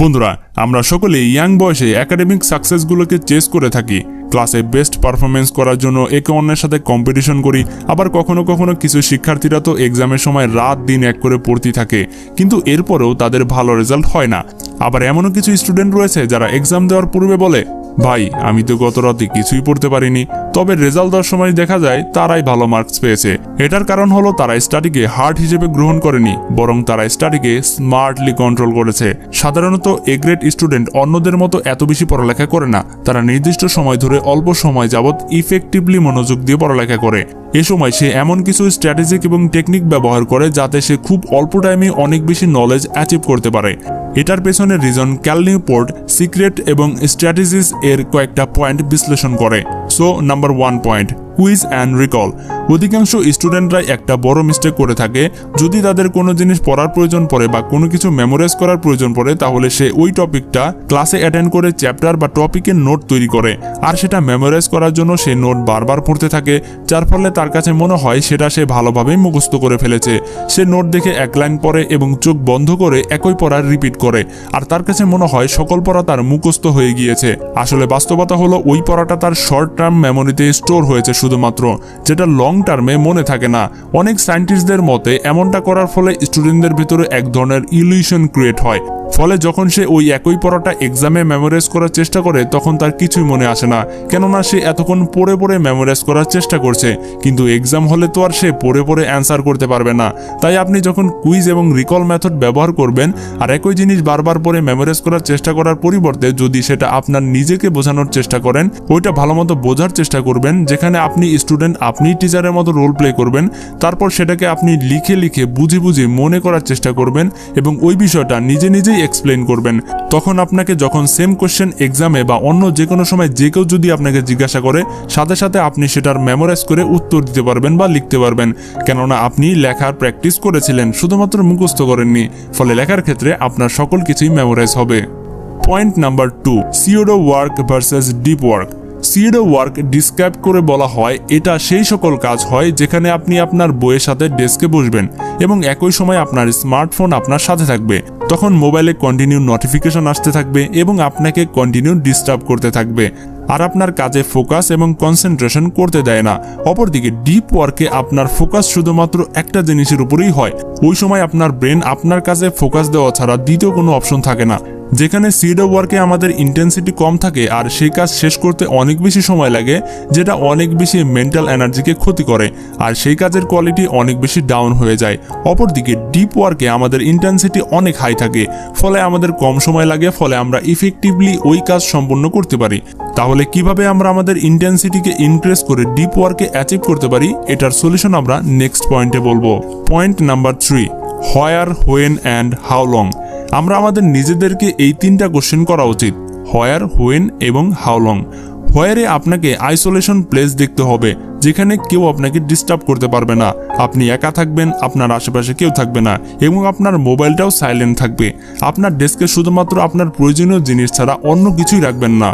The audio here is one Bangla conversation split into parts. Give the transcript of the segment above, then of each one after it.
বন্ধুরা, আমরা সকলে ইয়াং বয়সে একাডেমিক সাকসেসগুলোকে চেস করে থাকি। ক্লাসে বেস্ট পারফরমেন্স করার জন্য একে অন্যের সাথে কম্পিটিশন করি। আবার কখনো কখনো কিছু শিক্ষার্থীরা তো এক্সামের সময় রাত দিন এক করে পড়তে থাকে। কিন্তু এরপরেও তাদের ভালো রেজাল্ট হয় না। আবার এমনও কিছু স্টুডেন্ট রয়েছে যারা এক্সাম দেওয়ার পূর্বে বলে, ভাই, আমি তো গত রাতে কিছুই পড়তে পারিনি। তবে রেজাল্ট দেওয়ার সময় দেখা যায় তারাই ভালো মার্কস পেয়েছে। এটার কারণ হলো তারা স্টাডিকে হার্ড হিসেবে গ্রহণ করেনি, বরং তারা স্টাডিকে স্মার্টলি কন্ট্রোল করেছে। সাধারণত এ গ্রেড স্টুডেন্ট অন্যদের মতো এত বেশি পড়ালেখা করে না, তারা নির্দিষ্ট সময় ধরে অল্প সময় যাবৎ ইফেক্টিভলি মনোযোগ দিয়ে পড়ালেখা করে। এ সময় সে এমন কিছু স্ট্র্যাটেজিক এবং টেকনিক ব্যবহার করে যাতে সে খুব অল্প টাইমে অনেক বেশি নলেজ অ্যাচিভ করতে পারে। এটার পেছনে রিজন ক্যালনিউপোর্ট সিক্রেট এবং স্ট্র্যাটেজিস এর কয়েকটা পয়েন্ট বিশ্লেষণ করে। So number one point quiz and recall অধিকাংশ স্টুডেন্টরাই একটা বড় মিস্টেক করে থাকে। যদি তাদের কোনো জিনিস পড়ার প্রয়োজন পড়ে বা কোনো কিছু মেমোরাইজ করার প্রয়োজন পড়ে, তাহলে সে ওই টপিকটা ক্লাসে অ্যাটেন্ড করে চ্যাপ্টার বা টপিকের নোট তৈরি করে। আর সেটা মেমোরাইজ করার জন্য সে নোট বারবার পড়তে থাকে, যার ফলে তার কাছে মনে হয় সেটা সে ভালোভাবেই মুখস্থ করে ফেলেছে। সে নোট দেখে এক লাইন পড়ে এবং চোখ বন্ধ করে একই পড়া রিপিট করে। আর তার কাছে মনে হয় সকল পড়া তার মুখস্থ হয়ে গিয়েছে। আসলে বাস্তবতা হলো ওই পড়াটা তার শর্ট টার্ম মেমোরিতে স্টোর হয়েছে শুধুমাত্র, যেটা লং টার্মে মনে থাকে না। অনেক সায়েন্টিস্টদের মতে, এমনটা করার ফলে স্টুডেন্টদের ভিতরে এক ধরনের ইলিউশন ক্রিয়েট হয়। ফলে যখন সে ওই একই পড়াটা এক্সামে মেমোরাইজ করার চেষ্টা করে, তখন তার কিছুই মনে আসে না। কেননা সে এতক্ষণ পড়ে পড়ে মেমোরাইজ করার চেষ্টা করছে, কিন্তু এক্সাম হলে তো আর সে পড়ে পড়ে অ্যান্সার করতে পারবে না। তাই আপনি যখন কুইজ এবং রিকল মেথড ব্যবহার করবেন, আর একই জিনিস বারবার পরে মেমোরাইজ করার চেষ্টা করার পরিবর্তে যদি সেটা আপনার নিজেকে বোঝানোর চেষ্টা করেন, ওইটা ভালো মতো বোঝার চেষ্টা করবেন, যেখানে আপনি স্টুডেন্ট আপনি টিচারের মতো রোল প্লে করবেন, তারপর সেটাকে আপনি লিখে লিখে বুঝে বুঝে মনে করার চেষ্টা করবেন, এবং ওই বিষয়টা নিজে নিজে নিজেই এক্সপ্লেন করবেন। তখন আপনাকে যখন সেম কোয়েশ্চেন এক্সামে বা অন্য যে কোনো সময় যে কেউ যদি আপনাকে জিজ্ঞাসা করে, সাথে সাথে আপনি সেটার মেমোরাইজ করে উত্তর দিতে পারবেন বা লিখতে পারবেন। কেননা আপনি লেখার প্র্যাকটিস করেছিলেন, শুধুমাত্র মুখস্থ করেননি। ফলে লেখার ক্ষেত্রে আপনার সকল কিছুই মেমোরাইজ হবে। Point number two pseudo work versus deep work pseudo work describe করে বলা হয়, এটা সেই সকল কাজ হয় যেখানে আপনি আপনার বইয়ের সাথে ডেস্কে বসবেন এবং একই সময় আপনার স্মার্টফোন আপনার সাথে থাকবে। তখন মোবাইলে কন্টিনিউ নোটিফিকেশন আসতে থাকবে এবং আপনাকে কন্টিনিউ ডিস্টার্ব করতে থাকবে। আর আপনার কাজে ফোকাস এবং কনসেন্ট্রেশন করতে দেয় না। অপরদিকে ডিপ ওয়ার্কে আপনার ফোকাস শুধুমাত্র একটা জিনিসের উপরেই হয়। ওই সময় আপনার ব্রেন আপনার কাজে ফোকাস দেওয়া ছাড়া দ্বিতীয় কোনো অপশন থাকে না। যেখানে সিডো ওয়ার্কে আমাদের ইন্টেন্সিটি কম থাকে আর সেই কাজ শেষ করতে অনেক বেশি সময় লাগে, যেটা অনেক বেশি মেন্টাল এনার্জিকে ক্ষতি করে আর সেই কাজের কোয়ালিটি অনেক বেশি ডাউন হয়ে যায়। অপরদিকে ডিপ ওয়ার্কে আমাদের ইন্টেন্সিটি অনেক হাই থাকে, ফলে আমাদের কম সময় লাগে, ফলে আমরা ইফেক্টিভলি ওই কাজ সম্পন্ন করতে পারি। তাহলে কীভাবে আমরা আমাদের ইন্টেন্সিটিকে ইনক্রিজ করে ডিপ ওয়ার্কে অ্যাচিভ করতে পারি? এটার সলিউশন আমরা নেক্সট পয়েন্টে বলব। Point number three where when and how long আমরা আমাদের নিজেদেরকে এই তিনটা কোশ্চেন করা উচিত হোয়ার হোয়েন এবং হাউ লং হোয়ারে আপনাকে আইসোলেশন প্লেস দেখতে হবে, যেখানে কেউ আপনাকে ডিস্টার্ব করতে পারবে না। আপনি একা থাকবেন, আপনার আশেপাশে কেউ থাকবে না, এবং আপনার মোবাইলটাও সাইলেন্ট থাকবে। আপনার ডেস্কে শুধুমাত্র আপনার প্রয়োজনীয় জিনিস ছাড়া অন্য কিছুই রাখবেন না।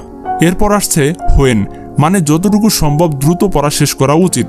এরপর আসছে হোয়েন মানে যতটুকু সম্ভব দ্রুত পড়া শেষ করা উচিত।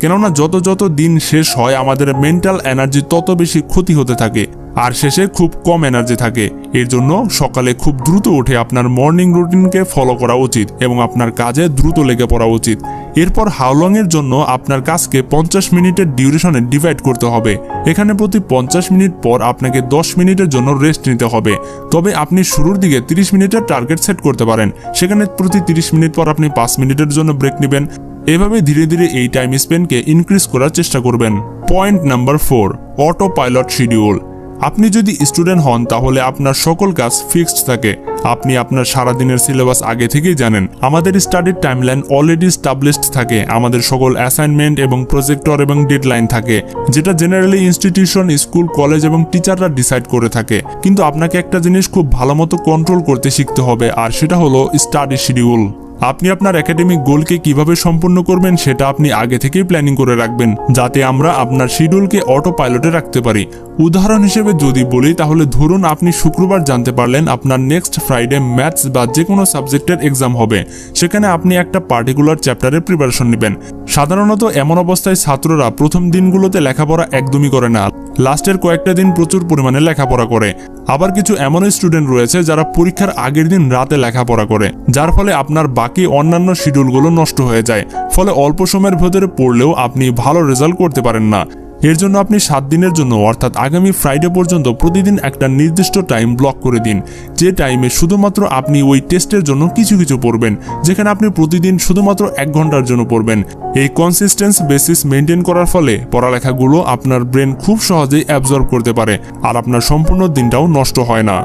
কেননা যত যত দিন শেষ হয়, আমাদের মেন্টাল এনার্জি তত বেশি ক্ষতি হতে থাকে। আর শেষে খুব কম এনার্জি থাকে। এর জন্য সকালে খুব দ্রুত উঠে আপনার মর্নিং রুটিনকে ফলো করা উচিত এবং আপনার কাজে দ্রুত লেগে পড়া উচিত। এরপর হাউলং এর জন্য আপনার কাজকে পঞ্চাশ মিনিটের ডিউরেশনে ডিভাইড করতে হবে। এখানে প্রতি পঞ্চাশ মিনিট পর আপনাকে দশ মিনিটের জন্য রেস্ট নিতে হবে। তবে আপনি শুরুর দিকে তিরিশ মিনিটের টার্গেট সেট করতে পারেন। সেখানে প্রতি তিরিশ মিনিট পর আপনি পাঁচ মিনিটের জন্য ব্রেক নেবেন। এভাবে ধীরে ধীরে এই টাইম স্পেনকে ইনক্রিজ করার চেষ্টা করবেন। Point number four auto pilot schedule আপনি যদি স্টুডেন্ট হন, তাহলে আপনার সকল কাজ ফিক্সড থাকে। আপনি আপনার সারাদিনের সিলেবাস আগে থেকেই জানেন। আমাদের স্টাডির টাইমলাইন অলরেডি স্টাবলিশড থাকে। আমাদের সকল অ্যাসাইনমেন্ট এবং প্রজেক্টর এবং ডেডলাইন থাকে, যেটা জেনারেলি ইনস্টিটিউশন স্কুল কলেজ এবং টিচাররা ডিসাইড করে থাকে। কিন্তু আপনাকে একটা জিনিস খুব ভালো মতো কন্ট্রোল করতে শিখতে হবে, আর সেটা হলো স্টাডি শিডিউল আপনি আপনার একাডেমিক গোলকে কীভাবে সম্পূর্ণ করবেন সেটা আপনি আগে থেকেই প্ল্যানিং করে রাখবেন, যাতে আমরা আপনার শিডিউলকে অটো পাইলটে রাখতে পারি। উদাহরণ হিসেবে যদি বলি, তাহলে ধরুন আপনি শুক্রবার জানতে পারলেন আপনার নেক্সট ফ্রাইডে ম্যাথস বা যে কোনো সাবজেক্টের এক্সাম হবে। সেখানে আপনি একটা পার্টিকুলার চ্যাপ্টারের প্রিপারেশন নেবেন। সাধারণত এমন অবস্থায় ছাত্ররা প্রথম দিনগুলোতে লেখাপড়া একদমই করে না। লাস্টের কয়েকটা দিন প্রচুর পরিমাণে লেখাপড়া করে। আবার কিছু এমন স্টুডেন্ট রয়েছে যারা পরীক্ষার আগের দিন রাতে লেখাপড়া করে, যার ফলে আপনার বাকি অন্যান্য শিডিউলগুলো নষ্ট হয়ে যায়। ফলে অল্প সময়ের ভেতরে পড়লেও আপনি ভালো রেজাল্ট করতে পারেন না। এর জন্য আপনি সাত দিনের জন্য, অর্থাৎ আগামী ফ্রাইডে পর্যন্ত প্রতিদিন একটা নির্দিষ্ট টাইম ব্লক করে দিন। যে টাইমে শুধুমাত্র আপনি ওই টেস্টের জন্য কিছু কিছু পড়বেন, যেখানে আপনি প্রতিদিন শুধুমাত্র এক ঘণ্টার জন্য পড়বেন। এই কনসিস্টেন্স বেসিস মেনটেন করার ফলে পড়ালেখাগুলো আপনার ব্রেন খুব সহজেই অ্যাবজর্ব করতে পারে, আর আপনার সম্পূর্ণ দিনটাও নষ্ট হয় না।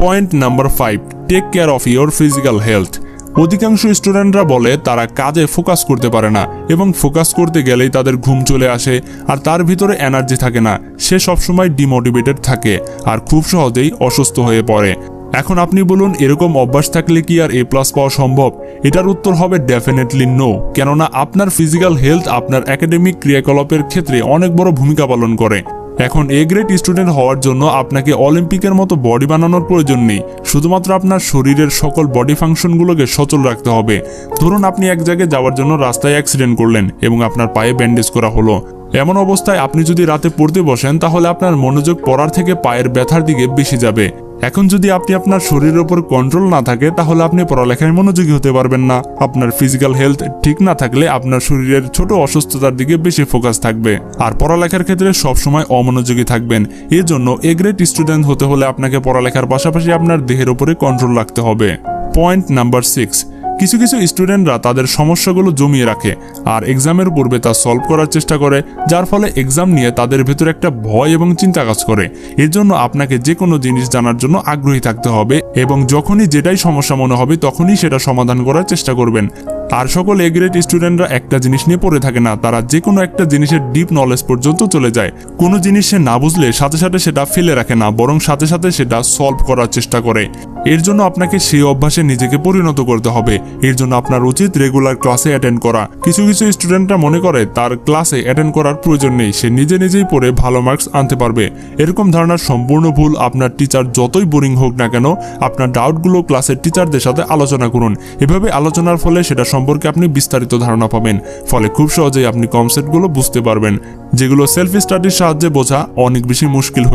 Point number five take care of your physical health অধিকাংশ স্টুডেন্টরা বলে তারা কাজে ফোকাস করতে পারে না এবং ফোকাস করতে গেলেই তাদের ঘুম চলে আসে আর তার ভিতরে এনার্জি থাকে না। সে সবসময় ডিমোটিভেটেড থাকে আর খুব সহজেই অসুস্থ হয়ে পড়ে। এখন আপনি বলুন, এরকম অভ্যাস থাকলে কি আর এ প্লাস পাওয়া সম্ভব? এটার উত্তর হবে ডেফিনেটলি নো কেননা আপনার ফিজিক্যাল হেলথ আপনার একাডেমিক ক্রিয়াকলাপের ক্ষেত্রে অনেক বড় ভূমিকা পালন করে। এখন এ গ্রেড স্টুডেন্ট হওয়ার জন্য আপনাকে অলিম্পিকের মতো বডি বানানোর প্রয়োজন নেই। শুধুমাত্র আপনার শরীরের সকল বডি ফাংশনগুলোকে সচল রাখতে হবে। ধরুন আপনি এক জায়গায় যাওয়ার জন্য রাস্তায় অ্যাক্সিডেন্ট করলেন এবং আপনার পায়ে ব্যান্ডেজ করা হলো। এমন অবস্থায় আপনি যদি রাতে পড়তে বসেন, তাহলে আপনার মনোযোগ পড়ার থেকে পায়ের ব্যথার দিকে বেশি যাবে। এখন যদি আপনি আপনার শরীরের উপর কন্ট্রোল না থাকে, তাহলে আপনি পড়ালেখায় মনোযোগী হতে পারবেন না। আপনার ফিজিক্যাল হেলথ ঠিক না থাকলে আপনার শরীরের ছোট অসুস্থতার দিকে বেশি ফোকাস থাকবে। আর পড়ালেখার ক্ষেত্রে সবসময় অমনোযোগী থাকবেন। এজন্য জন্য এ গ্রেড স্টুডেন্ট হতে হলে আপনাকে পড়ালেখার পাশাপাশি আপনার দেহের উপরে কন্ট্রোল রাখতে হবে। পয়েন্ট নাম্বার সিক্স কিছু কিছু স্টুডেন্টরা তাদের সমস্যাগুলো জমিয়ে রাখে আর এক্সামের পূর্বে তা সলভ করার চেষ্টা করে, যার ফলে এক্সাম নিয়ে তাদের ভেতরে একটা ভয় এবং চিন্তা কাজ করে। এর জন্য আপনাকে যে কোনো জিনিস জানার জন্য আগ্রহী থাকতে হবে এবং যখনই যেটাই সমস্যা মনে হবে তখনই সেটা সমাধান করার চেষ্টা করবেন। আর সকল এ গ্রেড স্টুডেন্টরা একটা জিনিস নিয়ে পড়ে থাকে না, তারা যে কোনো একটা জিনিসের ডিপ নলেজ পর্যন্ত চলে যায়। কোনো জিনিস সে না বুঝলে, সাথে সাথে সেটা ফেলে রাখে না, বরং সাথে সাথে সেটা সলভ করার চেষ্টা করে। এর জন্য আপনাকে সেই অভ্যাসে নিজেকে পরিণত করতে হবে। এর জন্য আপনার উচিত রেগুলার ক্লাসে অ্যাটেন্ড করা। কিছু কিছু স্টুডেন্টরা মনে করে, তার ক্লাসে অ্যাটেন্ড করার প্রয়োজন নেই, সে নিজে নিজেই পড়ে ভালো মার্কস আনতে পারবে। এরকম ধারণা সম্পূর্ণ ভুল আপনার টিচার যতই বোরিং হোক না কেন, আপনার ডাউটগুলো ক্লাসের টিচারদের সাথে আলোচনা করুন। এভাবে আলোচনার ফলে সেটা সম্পর্কে আপনি বিস্তারিত ধারণা পাবেন। ফলে খুব সহজেই আপনি কনসেপ্টগুলো বুঝতে পারবেন, যেগুলো সেলফ স্টাডির সাহায্যে বোঝা অনেক বেশি মুশকিল হয়ে